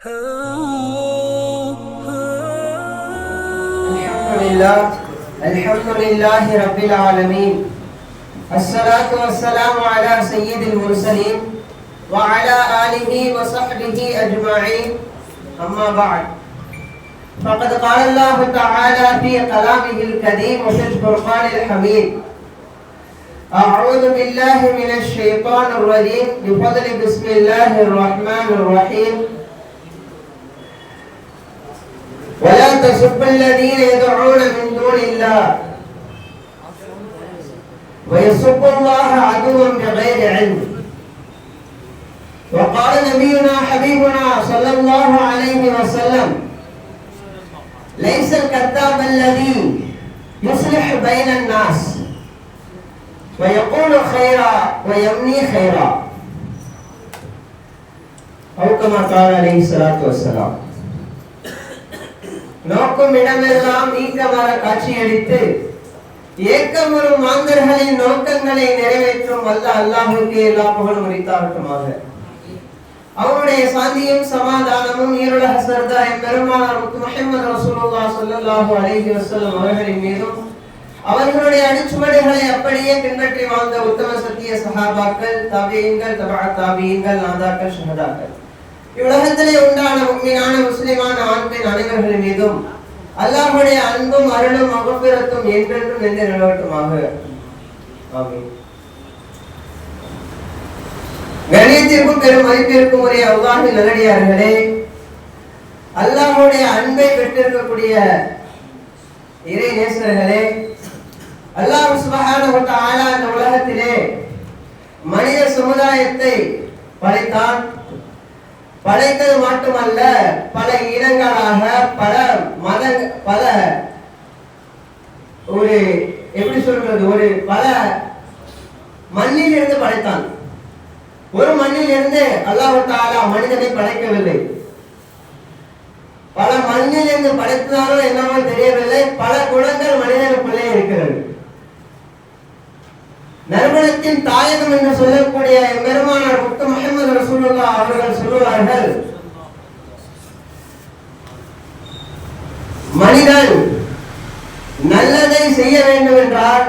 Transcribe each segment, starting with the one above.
الحمد لله الحمد لله رب العالمين. الصلاة والسلام على سيد المرسلين وعلى آله وصحبه أجمعين. أما بعد فقد قال الله تعالى في كلامه الكريم وفي الفرقان الحميد أعوذ بالله من الشيطان الرجيم. بفضل بسم الله الرحمن الرحيم. ولا تسبوا الذين يدعون من دون الله. ويسبوا الله عدوا بغير علم. وقال نبينا حبيبنا صلى الله عليه وسلم ليس الكذاب الذي يصلح بين الناس. ويقول خيرا ويمني خيرا. أو كما قال عليه الصلاة والسلام நோக்கும் இடமெல்லாம் நீக்கமர காட்சியளித்து ஏக்கமுறும் மாந்தர்களின் நோக்கங்களை நிறைவேற்றும் வல்ல அல்லாஹுக்கு எல்லா புகழும் உரித்தாகட்டுமாக அவருடைய சாந்தியும் சமாதானமும் ஈருலக சர்தார் பெருமானார் முகமது ரசூலுல்லா சொல்லல்லாஹு அலைஹி வஸல்லம் அவர்களின் மீதும் அவர்களுடைய அடிச்சுவடுகளை அப்படியே பின்பற்றி வாழ்ந்த உத்தம சத்திய சஹாபாக்கள் தாபியங்கள் தபா தாபியங்கள் நாதாக்கள் ஷஹதாக்கள். இவ்வுலகத்திலே உண்டான உண்மையான முஸ்லிமான ஆண் பெண் அனைவர்கள் மீதும் அல்லாஹுடைய அன்பும் அருளும் மகப்பிரத்தும் என்றென்றும் நின்று நிலவட்டுமாக. கணியத்திற்கும் பெரும் மதிப்பிற்கும் உரிய அல்லாஹின் நல்லடியார்களே அல்லாஹுடைய அன்பை பெற்றிருக்கக்கூடிய இறை நேசர்களே அல்லாஹ் சுபகான இந்த உலகத்திலே மனித சமுதாயத்தை படைத்தான். படைத்தது மட்டுமல்ல பல இனங்களாக பல மத பல ஒரு எப்படி சொல்றது ஒரு பல மண்ணில் இருந்து படைத்தான். ஒரு மண்ணில் இருந்து அல்லாஹ் தாலா மனிதனை படைக்கவில்லை. பல மண்ணில் இருந்து படைத்ததாலோ என்னவோ தெரியவில்லை. பல குணங்கள் மனிதனுக்குள்ளே இருக்கிறது. நறுமணத்தின் தாயகம் என்று சொல்லக்கூடிய பெருமானார் ரசூலுல்லா அவர்கள் சொல்லுவார்கள். மனிதன் நல்லதை செய்ய வேண்டும் என்றால்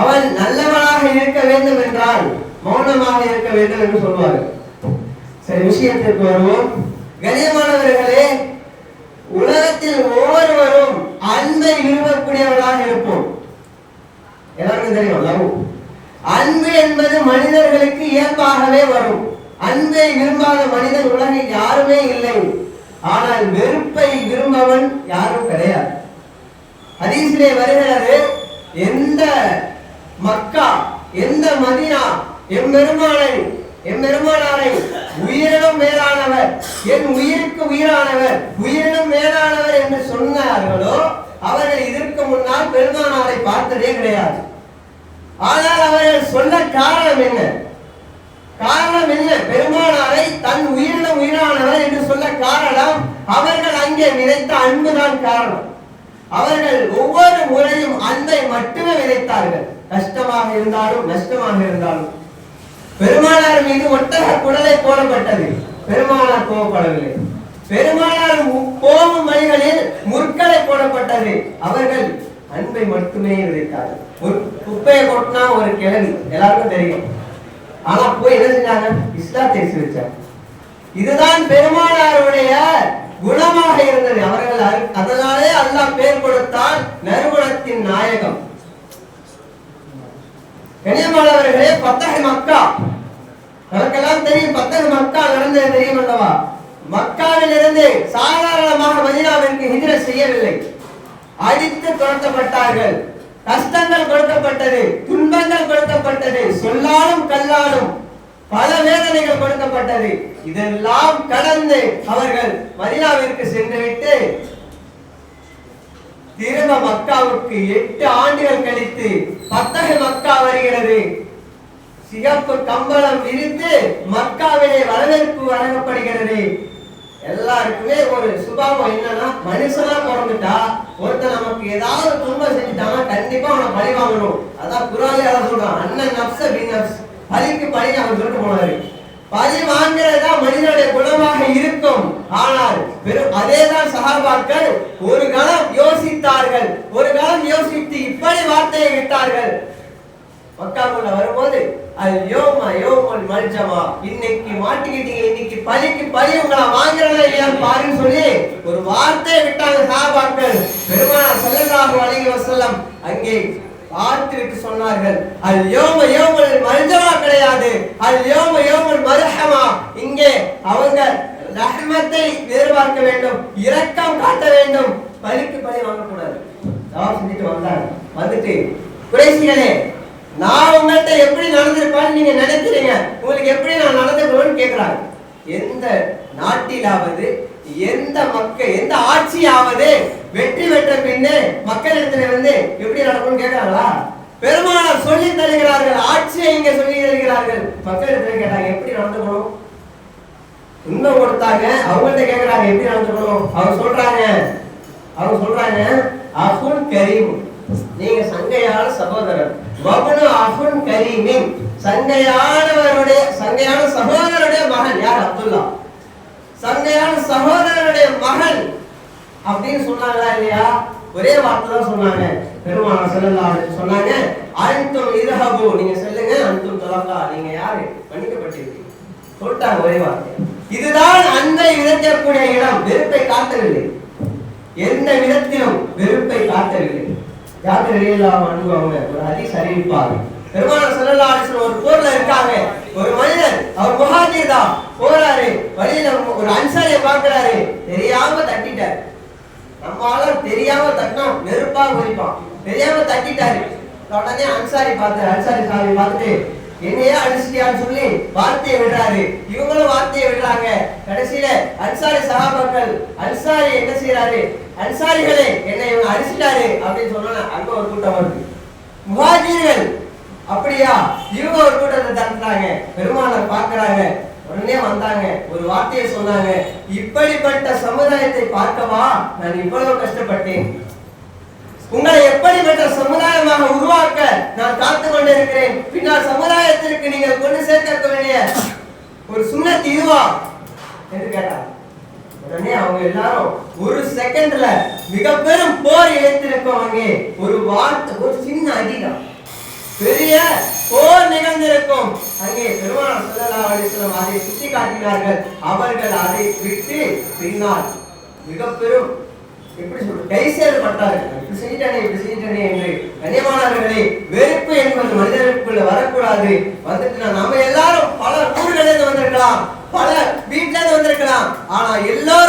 அவன் நல்லவனாக இருக்க வேண்டும் என்றால் மௌனமாக இருக்க வேண்டும் என்று சொல்வார்கள். சரி விஷயத்திற்கு வருவோம். கனியமானவர்களே உலகத்தில் ஒவ்வொருவரும் அன்பை விரும்பக்கூடியவர்களாக இருப்போம். எல்லாருக்கும் தெரியும் லவ். அன்பு என்பது மனிதர்களுக்கு இயல்பாகவே வரும். அன்பை விரும்பாத மனிதன் உலகில் யாருமே இல்லை. ஆனால் வெறுப்பை விரும்பவன் யாரும் கிடையாது. ஹதீஸிலே வருகிறது எந்த மக்கா எந்த மதினா எம்பெருமானை எம்பெருமானாரை உயிரினும் மேலானவர் என் உயிருக்கு உயிரானவர் உயிரினும் மேலானவர் என்று சொன்னார்களோ அவர்கள் இதற்கு முன்னால் பெருமானாரை பார்த்ததே கிடையாது. ஆனால் அவர்கள் சொல்ல காரணம் என்ன? காரணம் என்ன? பெருமானாரை தன் உயிரின உயிரானவர் என்று சொல்ல காரணம் அவர்கள் அங்கே விதைத்த அன்புதான் காரணம். அவர்கள் ஒவ்வொரு முறையும் அன்பை மட்டுமே விதைத்தார்கள் கஷ்டமாக இருந்தாலும் நஷ்டமாக இருந்தாலும். பெருமானார் மீது ஒட்டக குடலை போடப்பட்டது. பெருமானார் கோவப்படவில்லை பெருமானார் கோவும் வழிகளில் முற்களை போடப்பட்டது. அவர்கள் அன்பை மட்டுமே விதைத்தார்கள் ஒரு குப்பையை கொட்டினா ஒரு கிழவி எல்லாருக்கும் தெரியும். ஆனா போய் என்ன செஞ்சாங்க? இஸ்லாத்தை வச்சாங்க. இதுதான் பெருமானாருடைய குணமாக இருந்தது. அவர்கள் அதனாலே அல்லாஹ் பேர் கொடுத்தால் நறுகுணத்தின் நாயகம். கனியமானவர்களே பத்தகை மக்கா. நமக்கெல்லாம் தெரியும் பத்தகை மக்கா நடந்தது தெரியும் அல்லவா மக்காவில் இருந்து சாதாரணமாக மதினாவிற்கு ஹிஜ்ரத் செய்யவில்லை. அடித்து துரத்தப்பட்டார்கள். கஷ்டங்கள் கொடுக்கப்பட்டது துன்பங்கள் கொடுக்கப்பட்டது சொல்லாலும் கல்லாலும் பல வேதனைகள் கொடுக்கப்பட்டது. இதெல்லாம் கடந்து அவர்கள் மதினாவிற்கு சென்றுவிட்டு திரும்ப மக்காவுக்கு எட்டு ஆண்டுகள் கழித்து பத்தக மக்கா வருகிறது. சிகப்பு கம்பளம் விரித்து மக்காவிலே வரவேற்பு வழங்கப்படுகிறது. எல்லாருக்குமே ஒரு சுபாவம் என்னன்னா மனுஷனா பிறந்துட்டா ஒருத்தன் நமக்கு ஏதாவது துன்பம் செஞ்சுட்டாங்க கண்டிப்பா அவனை பழி வாங்கணும். அதான் குராலே அதான் சொல்றான் அண்ணன் நப்ச பி நப்ஸ். பழிக்கு பழி அவன் சொல்லிட்டு போனாரு பழி வாங்குறதா மனிதனுடைய குணமாக இருக்கும். அதேதான் சகாபாக்கள் ஒரு கணம் யோசித்தார்கள். ஒரு கணம் யோசித்து இப்படி வார்த்தையை விட்டார்கள். மக்காக்குள்ள வரும்போது அது யோமா யோமல் மல்ஜமா. இன்னைக்கு மாட்டிக்கிட்டீங்க இன்னைக்கு பலிக்கு பலி உங்களை வாங்குறதா இல்லையான்னு பாருன்னு சொல்லி ஒரு வார்த்தையை விட்டாங்க சாபாக்கள் பெருமானார் ஸல்லல்லாஹு வழங்கி வசல்லம் அங்கே பார்த்து விட்டு சொன்னார்கள் அது யோம யோமல் மல்ஜமா கிடையாது. அது யோம யோமல் மருஹமா. இங்கே அவங்க ரஹமத்தை எதிர்பார்க்க வேண்டும் இரக்கம் காட்ட வேண்டும். பலிக்கு பலி வாங்கக்கூடாது. தவாப் செஞ்சுட்டு வந்தாங்க. வந்துட்டு குறைசிகளே நான் உங்கள்கிட்ட எப்படி நடந்திருப்பான்னு நீங்க நினைக்கிறீங்க? உங்களுக்கு எப்படி நான் நடந்துக்கணும்னு கேட்கிறாங்க எந்த நாட்டிலாவது எந்த மக்கள் எந்த ஆட்சியாவது வெற்றி பெற்ற பின்னே மக்களிடத்துல வந்து எப்படி நடக்கும்னு கேட்கிறாங்களா பெருமானார் சொல்லி தருகிறார்கள் ஆட்சியை இங்க சொல்லி தருகிறார்கள். மக்களிடத்துல கேட்டாங்க எப்படி நடந்துக்கணும்? இன்னும் கொடுத்தாங்க அவங்கள்ட்ட கேட்கிறாங்க எப்படி நடந்துக்கணும்? அவங்க சொல்றாங்க அவங்க சொல்றாங்க அசுல் கரீம். நீங்க சங்கையான சகோதரர். வபனு அஹுன் கரீமின். சங்கையானவருடைய சங்கையான சகோதரருடைய மகன் யார்? அப்துல்லா. சங்கையான சகோதரருடைய மகன் அப்படின்னு சொன்னாங்களா இல்லையா? ஒரே வார்த்தை தான் சொன்னாங்க. பெருமான ஸல்லல்லாஹு சொன்னாங்க அழுத்தம் இரகபோ நீங்க சொல்லுங்க அழுத்தம் தலகா நீங்க யாரு? மன்னிக்கப்பட்டிருக்கீங்க. சொல்லிட்டாங்க ஒரே வார்த்தை. இதுதான் அந்த விதைக்கக்கூடிய இடம். வெறுப்பை காட்டவில்லை. எந்த விதத்திலும் வெறுப்பை காட்டவில்லை. யாருக்கு வெளியில்லாம அனுபவங்க ஒரு ஹதீஸ் அறிவிப்பாங்க பெருமானார் ஸல்லல்லாஹு அலைஹி ஒரு போர்ல இருக்காங்க. ஒரு மனிதர் அவர் முஹாஜிர் தான். போறாரு. வழியில ஒரு அன்சாரியை பாக்குறாரு தெரியாம தட்டிட்டார். நம்மளால தெரியாம தட்டினா நெருப்பா குறிப்பான் தெரியாம தட்டிட்டாரு. உடனே அன்சாரி பார்த்து அன்சாரி சாமி பார்த்துட்டு என்னையே அடிச்சிட்டியான்னு சொல்லி வார்த்தையை விடுறாரு. இவங்களும் வார்த்தையை விடுறாங்க. கடைசியில அன்சாரி சகாபாக்கள் அன்சாரி என்ன செய்யறாரு அன்சாரிகளே என்னை இவங்க அரிசிட்டாரு அப்படின்னு சொன்னா அங்க ஒரு கூட்டம் வருது. முகாஜீர்கள் அப்படியா? இவங்க ஒரு கூட்டத்தை தட்டுறாங்க பெருமானார் பாக்குறாங்க உடனே வந்தாங்க. ஒரு வார்த்தையை சொன்னாங்க. இப்படிப்பட்ட சமுதாயத்தை பார்க்கவா? நான் இவ்வளவு கஷ்டப்பட்டேன். உங்களை எப்படிப்பட்ட சமுதாயமாக உருவாக்க நான் காத்து கொண்டிருக்கிறேன்? பின்னால் சமுதாயத்திற்கு நீங்கள் கொண்டு சேர்க்க வேண்டிய ஒரு சுண்ணத்து இதுவா? என்று கேட்டார் உடனே அவங்க எல்லாரும் ஒரு செகண்ட்ல மிக பெரும் போர் இழைத்திருக்கோம் அங்கே ஒரு வார்த்தை ஒரு சின்ன அதிகம் பெரிய போர் நிகழ்ந்திருக்கும். அங்கே பெருமானார் ஸல்லல்லாஹு அதை சுட்டி காட்டினார்கள் அவர்கள் அதை விட்டு பின்னால் மிக பெரும் எப்படி சொல்றது? கைசேல் பட்டார்கள். இப்படி செஞ்சிட்டானே இப்படி செஞ்சிட்டானே என்று கனியமானவர்களே வெறுப்பு என்பது மனிதனுக்குள்ள வரக்கூடாது. வந்துட்டு நம்ம எல்லாரும் பல ஊர்களிலிருந்து வந்திருக்கலாம். பல வீட்டுல இருந்து வந்திருக்கலாம். ஆனா எல்லாரும்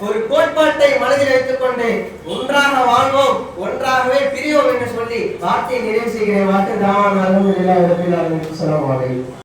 ஒரு கோட்பாட்டை மனதில் வைத்துக் கொண்டு ஒன்றாக வாழ்வோம் ஒன்றாகவே பிரியோம் என்று சொல்லி வார்த்தையை நிறைவு செய்கிறேன். வார்த்தை தாவான் அலமதுல்லாஹி ரபில் ஆலமீன் அஸ்ஸலாமு